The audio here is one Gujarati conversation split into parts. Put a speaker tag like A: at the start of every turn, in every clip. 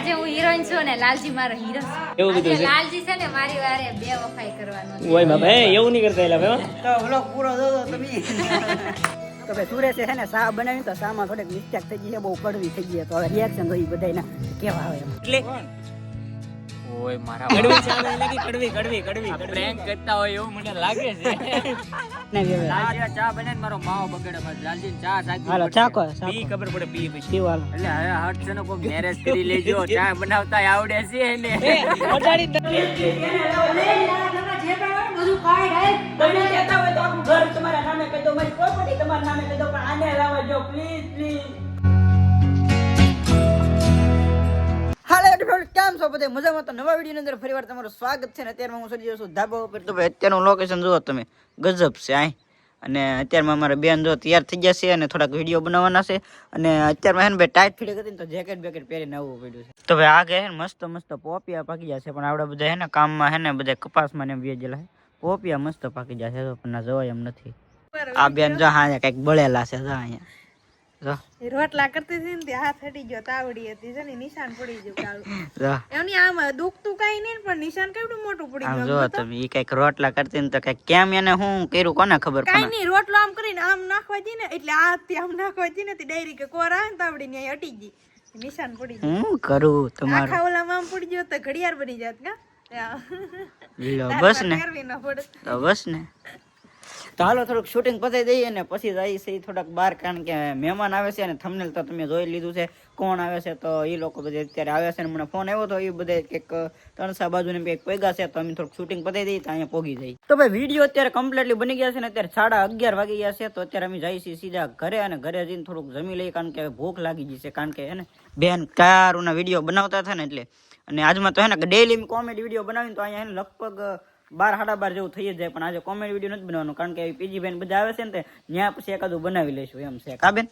A: આજે હું હિરોઈન છું ને લાલજી મારો હીરો છે.
B: એવું
A: કીધું
B: છે?
A: લાલજી છે ને મારી વારે બે વફાઈ કરવાનો
B: ઓય બાપા એ એવું નહીં કરતા એલા ભાઈ
C: તો વ્લોગ પૂરો દો તમે. તો ભાઈ સુરેશ છે ને સા બનાવી તો સામાં થોડીક મિસ્ટેક થઈ ગઈ છે બહુ કડવી થઈ ગઈ તો હવે રિએક્શન જોઈ બધાયના કેવા આવે
B: એટલે
D: ઓય મારા
B: કડવી ચા લાગી કડવી કડવી કડવી
D: પ્રેન્ક કરતા હોય એવું મને લાગે છે. લાલજી ચા બને મારો માવો બગડે લાલજી ચા સાચી
C: હાલો ચાકો
B: પી ખબર પડે પી પછી.
C: પીવો હાલો.
D: એટલે હવે હટ છે ને કોઈ મેરેજ કરી લેજો ચા બનાવતા આવડે છે ને
C: તમે કહેતા હોય તો આખું ઘર તમારા નામે કહી દો મારી પ્રોપર્ટી તમારા નામે કહી દો પણ આને લાવજો પ્લીઝ પ્લીઝ નવા વીડિયો અંદર ફરીવાર તમારું સ્વાગત ને અત્યારમાં હું સજી છું ધાબા તો ભાઈ, અત્યારનું લોકેશન જુઓ ગજબ છે અને અત્યારમાં અમારા બેન જો તૈયાર થઈ ગયા છે અને થોડાક વીડિયો બનાવવાના છે. અને અત્યારમાં ટાઈટ ફીટ હતી જેકેટ પહેરીને આવવું પડ્યું છે. તો ભાઈ મસ્ત મસ્ત પોપિયા પાકી ગયા છે. પણ આવડા બધા હે ને કામમાં હે ને બધા કપાસમાં ને છે પોપિયા મસ્ત પાકી ગયા છે, પણ ના જવાય એમ નથી. આ બેન જો હા કંઈક બળેલા છે, જો અહીંયા.
E: રોટલા કરતી હતી ને તે હાથ હટી ગયો તાવડી હતી છે ને નિશાન પડી ગયું કાળું. એમની આમ દુખતું કઈ નહીં પણ નિશાન કેવડું મોટું પડી ગયું
C: જો તમે ઈ કંઈક રોટલા કરતી ને તો કંઈક કેમ એને હું કર્યું કોને ખબર
E: કઈ નહીં રોટલો આમ કરીને આમ નાખવા જઈએ ને એટલે આ આમ નાખવા જઈને તે ડાયરી કે કોર આવે ને તાવડી ને હટી ગઈ. નિશાન પડી ગયું.
C: હું કરું તમારું?
E: આખા ઓલામાં આમ પડી ગયો તો ઘડિયાળ બની જાત કા?
C: બસ ને. બસ ને. તો હાલો થોડુંક શૂટિંગ પતાવી દઈએ ને પછી જઈએ છે થોડાક બહાર, કારણ કે મહેમાન આવે છે અને થંબનેલ તો તમે જોઈ લીધું છે. કોણ આવે છે તો એ લોકો બધે અત્યારે આવ્યા છે ને મને ફોન આવ્યો તો એ બધે કંઈક ત્રણસા બાજુ ને કંઈક પૈગા છે તો અમે થોડુંક શૂટિંગ પતાવી દઈએ તો અહીંયા પોગી જઈએ. તો ભાઈ વીડિયો અત્યારે કમ્પ્લીટલી બની ગયા છે ને અત્યારે સાડા અગિયાર વાગી ગયા છે તો અત્યારે અમે જઈએ છીએ સીધા ઘરે અને ઘરે જઈને થોડુંક જમી લઈએ કારણ કે ભૂખ લાગી ગઈ છે કારણ કે એને બેન કારુના વીડિયો બનાવતા હતા ને એટલે. અને આજમાં તો હે ને ડેઈલી કોમેડી વીડિયો બનાવીને તો અહીંયા લગભગ બાર સાડા બાર જેવું થઈ જ જાય પણ આજે કોમેડી વીડિયો નથી બનાવવાનું કારણ કે પીજી બેન બધા આવે છે ને તે ત્યાં પછી એકાદું બનાવી લઈશું એમ છે. કા બેન?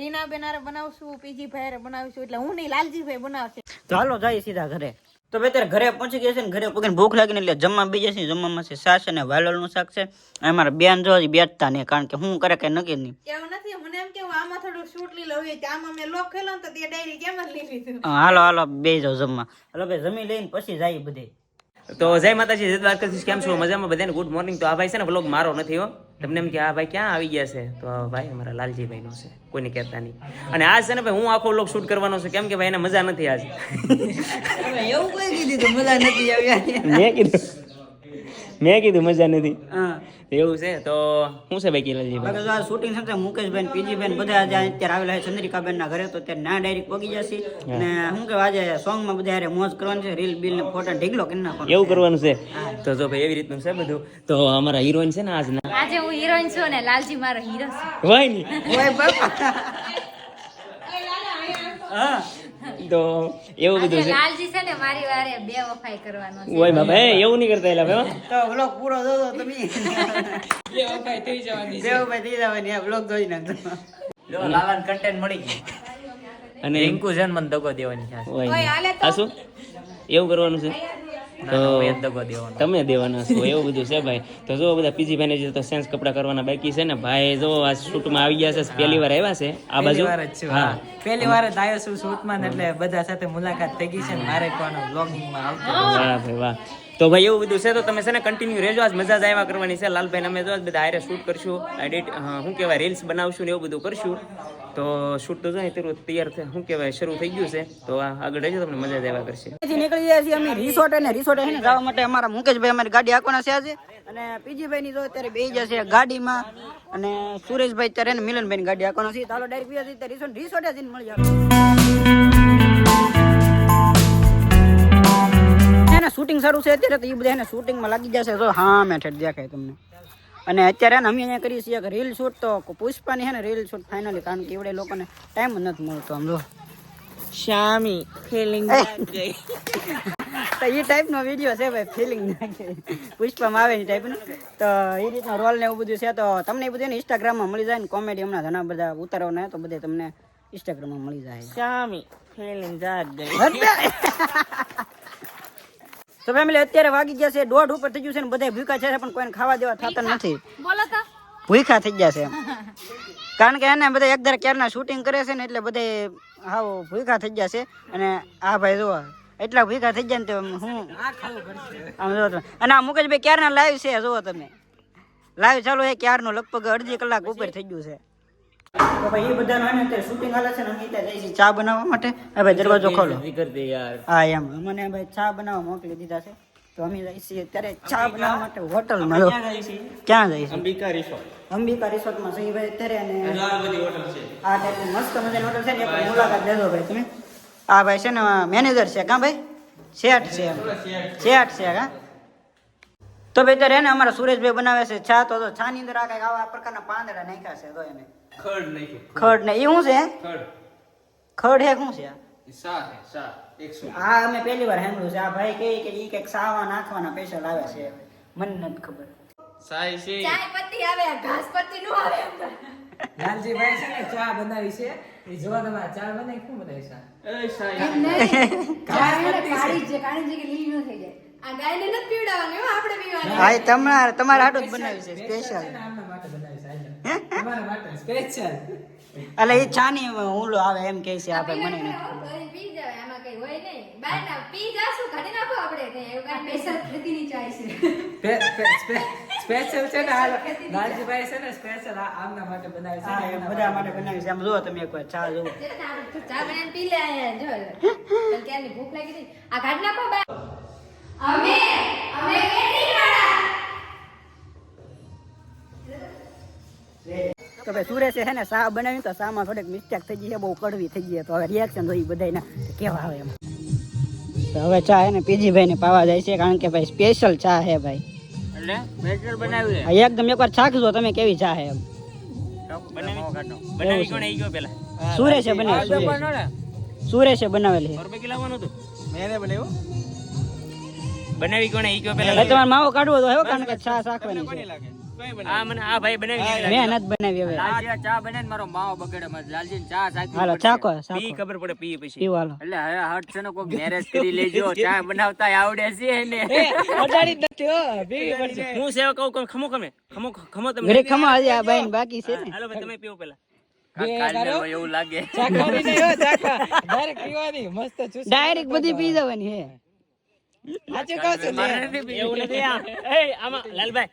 E: રીના બેન હારે બનાવશું પીજી ભાઈ હારે બનાવીશું એટલે હું નહીં લાલજીભાઈ બનાવશે.
C: ચાલો જઈએ સીધા ઘરે. તો બે ઘરે પહોંચી ગયા છે ને ઘરે પગને ભૂખ લાગીને એટલે જમવા બીજે છે જમવામાં છે સાસ અને વાલોલનું શાક છે. અને મારા બેન જો હજી બેઠતા નહીં કારણ કે હું કરે કઈ નક્કી નહીં.
E: એવું નથી મને એમ કેવું આમાં થોડું શૂટ લઈ લઉં કે આમાં મેં લોક ખેલો તો તે ડાયરી કેમ જ લઈ લીધું
C: હાલો હાલો બે જાવ જમવા. હાલો ભાઈ જમી લઈને પછી જાય બધે.
B: તો જય માતાજી જય દ્વારકાધીશ કેમ છો? મજામાં બધાને? ગુડ મોર્નિંગ તો આ ભાઈ છે ને બ્લોગ મારો નથી હો. તમને એમ કે આ ભાઈ ક્યાં આવી ગયા છે? તો આ ભાઈ અમારા લાલજીભાઈ નો છે કોઈને કહેતા નહીં. અને આજ છે ને ભાઈ હું આખો બ્લોગ શૂટ કરવાનો છે. કેમ કે ભાઈ એને મજા નથી આજ.
C: એવું કઈ કીધું મજા નથી આવ્યા
B: મેં કીધું. મેં કીધું મજા નથી.
C: હા.
B: એવું છે તો શું છે ભાઈ
C: આ શૂટિંગ છે મુકેશભાઈ પીજીબેન બધા આજે અત્યારે આવેલા છે ચંદ્રિકાબેન ના ઘરે તો ત્યારે ના ડાયરેક્ટ પગી જશે. અને શું કે આજે સોંગમાં બધા મોજ કરવાની છે રીલ બિલ ને ફોટા ઢીકલો કે ના
B: એવું કરવાનું છે? તો જો ભાઈ એવી રીતનું છે બધું. તો અમારા હિરોઈન છે ને આજના.
A: આજે હું હિરોઈન છું ને લાલજી મારો હીરો છે.
B: હોય નહીં
C: હોય બાપા. હા.
B: તો એવું બધું છે.
A: લાલજી છે ને મારી વારે બે વફાઈ કરવાનો છે.
B: હોય બાબા એ એવું નહીં કરતા એલા ભાઈ
C: તો વ્લોગ પૂરો જોજો તમે. દેવભાઈ થઈ જવાની આ વ્લોગ જોઈ નાખજો
D: લો લાલાન કન્ટેન્ટ મળી ગયું
B: અને
D: રિંકુ છે મને દગો દેવાની છે.
B: હોય આ શું? એવું કરવાનું છે? તો તમે દેવાના છો એવું બધું છે ભાઈ. તો જો બધા પીજી ભાઈને જે તો સેન્સ કપડા કરવાના બાકી છે ને ભાઈ જો આ શૂટમાં આવી ગયા છે પહેલી વાર આવ્યા છે આ બાજુ? હા.
F: પહેલી વાર જ આવ્યો છું શૂટમાં એટલે બધા સાથે મુલાકાત થઈ ગઈ છે મારે પણ વ્લોગિંગમાં આવતું
B: વાહ ભાઈ વાહ. તો ભાઈ એવું બધું છે તો તમે છે ને કન્ટિન્યુ રહેજો આજ મજા જ આવ્યા કરવાની છે. લાલભાઈ અમે જો બધા હારે શૂટ કરશું એડિટ શું કહેવાય રીલ્સ બનાવશું ને એવું બધું કરશું. તો શૂટ તો જાય તેરું તૈયાર થાય શું કહેવાય, શરૂ થઈ ગયું છે. તો આ આગળ રહેજો તમને મજા દેવા કરશે.
C: નીકળી ગયા છીએ અમે રિસોર્ટ અને રિસોર્ટ છે ને, જવા માટે અમારા મુકેશભાઈ અમારી ગાડી આંકવાના છે આજે. અને પીજીભાઈ ની જો અત્યારે બે જશે ગાડીમાં, અને સુરેશભાઈ અત્યારે ને મિલનભાઈ ગાડી આંકવાના છે. ચાલો ડાયરેક્ટ રિસોર્ટ રિસોર્ટ જઈને મળી જાય શૂટિંગ સારું છે અત્યારે તો એ બધા એને શૂટિંગમાં લાગી જશે. તો હા, મેં દેખાય તમને. અને અત્યારે ને અમે અહીંયા કરીએ છીએ કે રીલ શૂટ તો પુષ્પાની છે ને રીલ શૂટ ફાઇનલી કારણ કે એવડે લોકોને ટાઈમ જ નથી મળતો આમ જો.
F: શામી ફિલિંગ
C: તો એ ટાઈપનો વીડિયો છે ભાઈ ફિલિંગ પુષ્પામાં આવે એ ટાઈપનો તો એ રીતનો રોલ ને એવું બધું છે તો તમને એ બધું ઇન્સ્ટાગ્રામમાં મળી જાય ને કોમેડી હમણાં ઘણા બધા ઉતારવાના તો બધે તમને ઇન્સ્ટાગ્રામમાં મળી જાય.
F: શામી ફિલિંગ જાગ ગઈ.
C: તો ફેમિલી અત્યારે વાગી ગયા છે દોઢ ઉપર થઈ ગયું છે ને બધા ભૂખા છે પણ કોઈને ખાવા દેવા થતા નથી. ભૂખા થઈ ગયા છે કારણ કે એને બધા એક ક્યારના શૂટિંગ કરે છે ને એટલે બધે હાવ ભૂખા થઈ ગયા છે. અને આ ભાઈ જોવા એટલા ભૂખા થઈ ગયા ને તો હું આમ જોવો તમે અને આ મુકેશભાઈ ક્યારના લાઈવ છે જુઓ તમે. લાઈવ ચાલુ છે ક્યારનું? લગભગ અડધી કલાક ઉપર થઈ ગયું છે. તો ભાઈ એ બધાનું હે ને શૂટિંગ હાલે છે ને અમે ત્યાં જઈએ ચા બનાવવા માટે. હા ભાઈ દરવાજો ખોલો. હા એમ. મને ભાઈ ચા બનાવવા મોકલી દીધા છે. તો અમે જઈએ છીએ અત્યારે ચા બનાવવા માટે હોટલમાં. જો. ક્યાં જઈશું
B: અંબિકા રિસોર્ટ
C: અંબિકા રિસોર્ટમાં સહી ભાઈ અત્યારે અને
B: હોટલ
C: આ ટાઈપની મસ્ત મજાની હોટલ છે ને એક મુલાકાત લેજો ભાઈ તમે. આ ભાઈ છે ને મેનેજર છે કાં ભાઈ? શેઠ છે. શેઠ છે કાં? તો ભાઈ અત્યારે એને અમારા સુરેશભાઈ બનાવે છે છા તો છાની અંદર આ કંઈક આવા પ્રકારના પાંદડા નાખ્યા છે તો એને.
B: ખડ નાખ્યું.
C: ખડ ને એ શું છે?
B: ખડ.
C: ખડ હે શું છે? આ?
B: સા હે સા
C: હા અમે પહેલી વાર સાંભળ્યું છે. આ ભાઈ કહે કે ઈ કંઈક સાવા નાખવાના પૈસા લાવે છે મને નથી ખબર.
B: સાઈ છે
A: ચાય પત્તી આવે ઘાસ પત્તી નું આવે લાલજી
F: ભાઈ છે ને ચા બનાવી છે. એ જોવા તમારે ચા બનાવી શું બનાવી છે?
B: એ સાઈ.
A: કાળી છે કાળી છે કે લીલી ન થઈ જાય. આ ગાયને નથી પીવડાવવાની હો આપણે પીવાની.
C: હા એ તમારા હાટું જ બનાવ્યું છે સ્પેશિયલ
F: આમના માટે બનાવી છે આજે. તમારા માટે સ્પેશિયલ
C: એટલે એ ચાની હુલો આવે એમ કહે છે આપણે મને નથી
A: પી જવાય આમાં કઈ હોય નહીં. બહાર ના પી જાશું કાઢી નાખો આપણે કઈ એવું કાંઈ સ્પેશિયલ ખેતીની ચાય છે.
F: સ્પેશિયલ છે ને લાલજીભાઈ છે ને સ્પેશિયલ આમના માટે બનાવી છે
C: બધા માટે બનાવ્યું છે. આમ જુઓ તમે એકવાર ચા
A: જે બનાવીને પી લે જો. ભૂખ લાગી હતી? આ કાઢ નાખો બા અમે અમે
C: તો ભાઈ સુરેશે છે ને શા બનાવ્યું તો શામાં થોડીક મિસ્ટેક થઈ ગઈ છે બહુ કડવી થઈ ગઈ તો હવે રિએક્શન થઈ બધાયના કે કેવા આવે એમ. તો હવે ચા હે ને પીજીભાઈ ને પાવા જાય છે કારણ કે ભાઈ સ્પેશિયલ ચા છે ભાઈ.
D: એટલે સ્પેશિયલ બનાવ્યું
C: એકદમ એકવાર ચાખજો તમે કેવી ચા છે એમ.
B: બનાવી કોણે ઈ ગયો પેલા?
C: સુરેશે બનાવી સુરેશ બનાવેલી છે.
B: મેને બનાવ્યું. બનાવી કોને ઈ
C: કયો
B: પેલા
C: તમારે માવો કાઢવો તો હેવો કારણ કે ચા સાખવાની છે.
B: આ મને આ ભાઈ બનાવી
C: મેં નથી બનાવી હવે.
D: આ ચા બને મારો માવો બગડે મત લાલજી ચા સાચી
C: હાલો ચાખો
B: પી ખબર પડે પી પછી.
C: પીવો હાલો.
D: એટલે હવે હટ છે ને કોઈ મેરેજ કરી લેજો ચા બનાવતા આવડે છે ને
B: હું સેવા કહું કહું ખમો કમે ખમો ખમો તમે
C: ઘરે ખમા આ બાકી છે ને.
B: હાલો ભાઈ તમે પીવો પેલા
D: કાલ એવું લાગે.
C: ડાયરેક્ટ બધી પી જવાની હે.
F: સાચું કહું છું
B: એવું નથી એ આમાં લાલભાઈ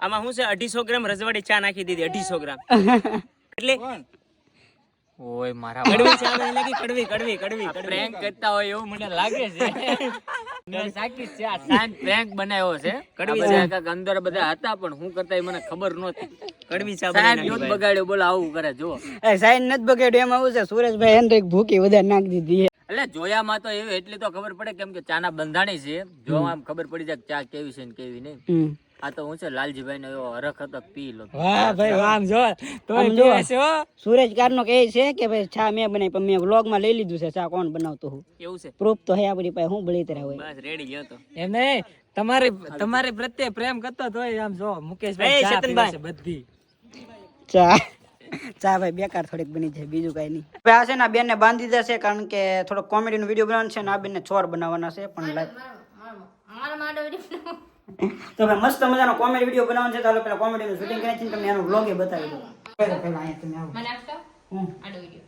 B: આમાં શું છે અઢીસો ગ્રામ રજવાડી ચા નાખી દીધી અઢીસો ગ્રામ. એટલે
D: ઓય મારા
B: કડવી ચા મને લાગી કડવી કડવી કડવી કડવી.
D: પ્રેન્ક કરતા હોય એવું મને લાગે છે. મેં સાચી છે સાંજ પ્રેન્ક બનાવ્યો છે. કડવી બધા કાંઈક અંદર બધા હતા પણ હું કરતા મને ખબર નહોતી.
B: કડવી ચા
D: સાંજ
B: બનાવી
D: બગાડ્યો બોલો આવું કરે જો
C: એ સાઈન નથી બગાડ્યું એમાં આવું છે સુરેશભાઈ એને તો એક ભૂકી વધારે નાખી દીધી
D: એટલે જોયામાં તો એવી એટલી તો ખબર પડે કેમ કે ચાના બંધાણી છે. જોવામાં આમ ખબર પડી જાય ચા કેવી છે ને કેવી નહીં. આ તો હું છે લાલજીભાઈ નો એવો હરખ હતો પી લો.
F: વાહ ભાઈ વાહ જો
C: તો જો.
F: છે હો.
C: સુરેજ કહે છે કે ભાઈ ચા મેં બનાવી પણ મેં વ્લોગમાં લઈ લીધું છે ચા કોણ બનાવતું હું?
B: એવું છે?
C: પ્રૂફ તો હે આપણી પાસે હું બળી તરા હોય.
B: બસ રેડી ગયો તો.
F: એમ નહીં તમારી તમારી પ્રત્યે પ્રેમ કરતો તો આમ જો મુકેશભાઈ ચા પીવે છે બધી.
C: ચા. ચા ભાઈ બેકાર થોડીક બની જાય બીજું કઈ નહીં. હવે આ છે ને બેન ને બાંધી દીધા છે કારણ કે થોડો કોમેડીનો વીડિયો બનાવવાનો છે ને આ બેનને ચોર બનાવવાના છે પણ તો ભાઈ મસ્ત મજાનો કોમેડી વીડિયો બનાવવાનો છે તો પેલા કોમેડી નું શૂટિંગ કરી છે તમને એનો વ્લોગ બતાવી દો પહેલા પહેલા અહીંયા તમે આવો.
A: મને આપતો?
C: હું?
A: આડો વીડિયો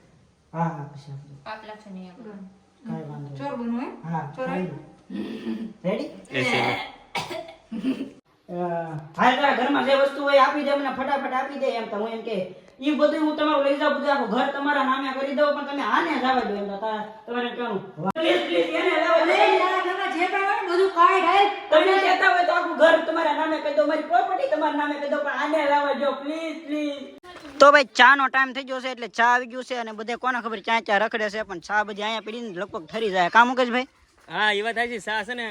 C: હા હા પછી આપજો.
A: પાપ લાગશે નહીં આપણે.
C: કાંઈ વાંધો
A: ચોર બનવું હે
C: હા રેડી હા તો ઘરમાં જે વસ્તુ હોય આપી દે મને ફટાફટ આપી દે એમ તો હું એમ કે ઈ બધું હું તમારું લઈ જાઉં બધું આખું ઘર તમારા નામે કરી દઉં પણ તમે આને લાવવા દો એમ તો તમારે કહેવાનું. પ્લીઝ પ્લીઝ એને જ આવવા દો. તમે કહેતા હોય તો આખું ઘર તમારા નામે કહી દો મારી પ્રોપર્ટી તમારા નામે કહી દો પણ આને લાવવા દો પ્લીઝ પ્લીઝ તો ભાઈ ચા નો ટાઈમ થઈ ગયો છે એટલે ચા આવી ગયું છે અને બધે કોને ખબર ચા ચા રખડે છે પણ ચા બધી અહીંયા પીડીને લગભગ ઠરી જાય. કામ મુકેશભાઈ
B: હા એ વાત છે સા છે ને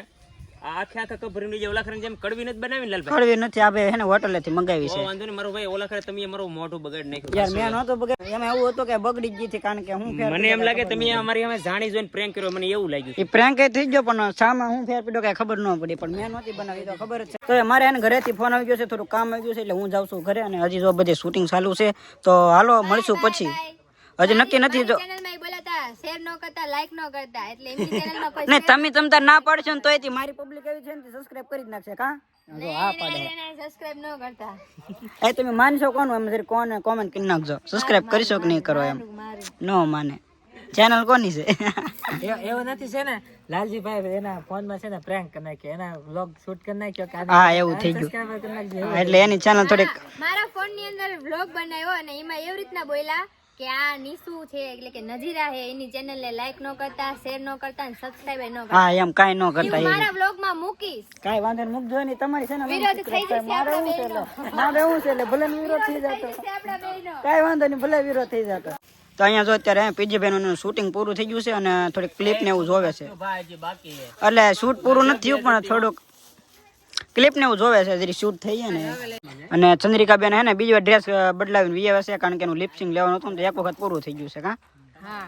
B: આખે આખા કપ ભરીને જે જેમ કડવી નથી બનાવી લાલભાઈ
C: કડવી નથી આપણે એને હોટલેથી મંગાવી છે.
B: વાંધો નહીં મારો ભાઈ ઓલાખરે તમે મારો મોઢું બગાડ નાખ્યું.
C: યાર મેં નહોતો બગાડ એમાં એવું હતું કે બગડી ગઈ હતી કારણ કે હું
B: મને એમ લાગે તમે અમારી અમે જાણી જોઈને પ્રેન્ક કર્યો મને એવું લાગ્યું
C: એ પ્રેન્ક થઈ ગયો પણ સામાં હું ફેર પીડો કઈ ખબર ન પડી પણ મેં નહોતી બનાવી તો ખબર જ છે. તો મારે એને ઘરેથી ફોન આવી ગયો છે થોડું કામ આવી ગયું છે એટલે હું જાઉં છું ઘરે અને હજી જો બધી શૂટિંગ ચાલુ છે તો હાલો મળશું પછી. હજી નક્કી નથી જો
A: બોલાતા શેર નો કરતા લાઈક નો કરતા એટલે એમની ચેનલમાં કોઈ
C: ને તમે તમતા ના પાડશો ને તોયથી મારી પબ્લિક એવી છે ને સબસ્ક્રાઇબ કરી જ નાખશે કા? હા પાડે.
A: સબસ્ક્રાઇબ ન કરતા.
C: એ તમે માનશો એમ જરી કોને કોમેન્ટ કરી નાખજો. સબસ્ક્રાઇબ કરશો કે નહીં કરો એમ. નો માને. ચેનલ કોની છે?
F: એવું નથી છે ને લાલજીભાઈ એના ફોનમાં છે ને પ્રેન્ક કરી નાખ્યો. એના વ્લોગ શૂટ કરી નાખ્યો
C: હા એવું થઈ ગયું. એટલે એની ચેનલ થોડીક
A: મારા ફોનની અંદર વ્લોગ બનાવ્યો અને એમાં એવી રીતના બોલ્યા કે આ નીસુ છે એટલે કે નજીરા છે એની ચેનલ ને લાઈક નો કરતા શેર નો કરતા અને સબસ્ક્રાઇબ નો કરતા.
C: હા એમ કાઈ નો કરતા
A: હું મારા બ્લોગમાં મૂકીશ.
C: કાઈ વાંધો નહીં મૂકજો નહીં તમારી છે ને
A: વિરોધ થઈ જશે
C: મારે એવું છે મારે છે એટલે ભલે વિરોધ થઈ જતો. કાઈ વાંધો નહીં ભલે વિરોધ થઈ જતો. તો અહીંયા જો અત્યારે પીજી બેનનું શૂટિંગ પૂરું થઈ ગયું છે અને થોડીક ક્લિપ ને એવું જોવે છે.
D: ભાઈ હજી બાકી છે.
C: એટલે શૂટ પૂરું નથી થયું પણ થોડુંક ક્લિપ ને એવું જોવે છે જરી શૂટ થઈ જાય ને. અને ચંદ્રિકા બેન હે ને બીજો ડ્રેસ બદલાવીને વી છે કારણ કે એનું લિપસિંગ લેવાનું હતું ને એક વખત પૂરું થઈ ગયું છે કા?
E: હા.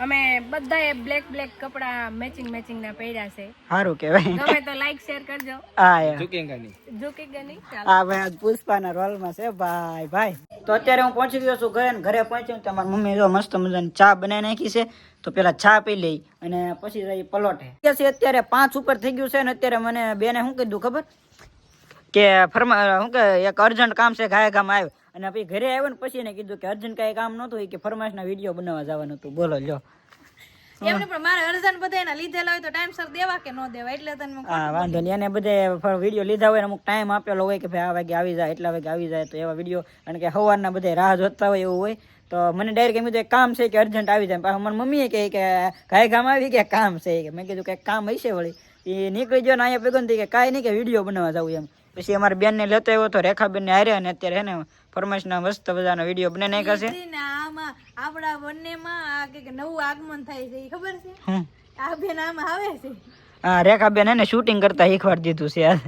E: અમે બધાએ બ્લેક બ્લેક કપડા મેચિંગ મેચિંગ ના પહેર્યા છે.
C: સારું કહેવાય.
E: તમે તો લાઈક શેર કરજો.
C: હા યાર
E: ઝૂકી કે નહીં? ચાલો.
C: આ ભાઈ આજ પુષ્પાના રોલમાં છે ભાઈ ભાઈ. તો અત્યારે હું પહોંચી ગયો છું ઘરે ને ઘરે પહોંચ્યો તો મારી મમ્મી જો મસ્ત મજાની ચા બનાવી નાખી છે તો પેલા ચા પી લઈ અને પછી પલોઠે અત્યારે પાંચ ઉપર થઈ ગયું છે ને અત્યારે મને બેને શું કીધું ખબર? કે ફરમા શું કે એક અર્જન્ટ કામ છે ગાય ગામ આવ્યો. અને પછી ઘરે આવ્યો ને પછી એને કીધું કે અર્જન્ટ કાંઈ કામ નહોતું કે કે ફરમાઈશના વીડિયો બનાવવા જવાનું હતું. બોલો લ્યો.
E: એમને પણ મારે અર્જન્ટ બધા એના લીધેલા હોય તો ટાઈમસર દેવા કે ન દેવા? એટલે તને
C: હા વાંધો નહીં. એને બધે વીડિયો લીધા હોય અમુક ટાઈમ આપેલો હોય કે ભાઈ આ વાગે આવી જાય એટલા વાગે આવી જાય તો એવા વીડિયો કારણ કે સવારના બધે રાહ જોતા હોય એવું હોય તો મને ડાયરેક્ટ એમ કીધું એક કામ છે કે અર્જન્ટ આવી જાય. પાછું મને મમ્મીએ કહે કે કાંઈ ગામ આવી કે કામ છે. કે મેં કીધું કે કામ હશે વળી. એ નીકળી ગયો ને અહીંયા ભેગો કે કાંઈ નહીં કે વીડિયો બનાવવા જવું એમ. પછી અમારી બેનને લેતો આવ્યો તો રેખાબેનને હારે અને અત્યારે હે ને ફરમાઈશના મસ્ત બધાનો વીડિયો બને નહીં છે.
E: આપણા બંને માં આ કે નવું આગમન થાય છે ખબર છે? આ બેન આમાં આવે છે?
C: હા રેખાબેન એને શૂટિંગ કરતા શીખવાડી દીધું છે યાર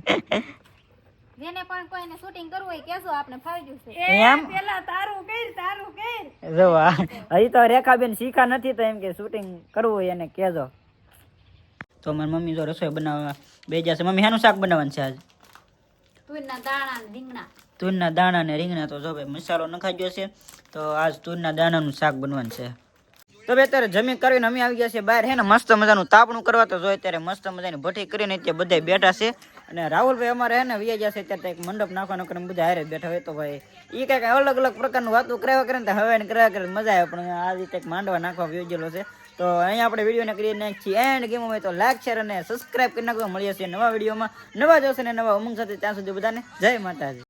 A: જેને પણ કોઈને શૂટિંગ કરવું હોય કેજો આપણે ફાવી જશે
C: એમ?
E: પેલા તારું કર તારું કર.
C: જો આ હજી તો રેખાબેન શીખા નથી તો એમ કે શૂટિંગ કરવું હોય એને કેજો તો મારી મમ્મી જો રસોઈ બનાવવા બે જશે મમ્મી હેનું શાક બનાવવાનું છે આજ?
A: તુરના દાણા ને રીંગણા
C: તો જો ભાઈ મસાલો નખાઈ છે, તો આજ તુરના દાણાનું શાક બનવાનું છે. તો ભાઈ અત્યારે જમી કરીને અમે આવી ગયા છે બહાર, હે ને, મસ્ત મજાનું તાપણું કરવા. તો જોઈએ ત્યારે મસ્ત મજાની ભઠ્ઠી કરીને ત્યાં બધા બેઠા છે. અને રાહુલભાઈ અમારે, હે ને, વિયા છે ત્યારે એક મંડપ નાખવાનો કરીને બધા હારે બેઠા હોય તો ભાઈ એ કંઈક અલગ અલગ પ્રકારનું વાતો કરાવ્યા કરે ને હવે કરાવ્યા કરે મજા આવે. પણ આ રીતે માંડવા નાખવા યોજેલો છે. તો અહીંયા આપણે વિડીયોને કરી નાખીએ એન્ડ ગેમ હોય તો લાઈક શેર અને સબસ્ક્રાઇબ કરી નાખો મળીએ છીએ નવા વિડીયોમાં. નવા જોશે ને નવા ઉમંગ સાથે, ત્યાં સુધી બધાને જય માતાજી.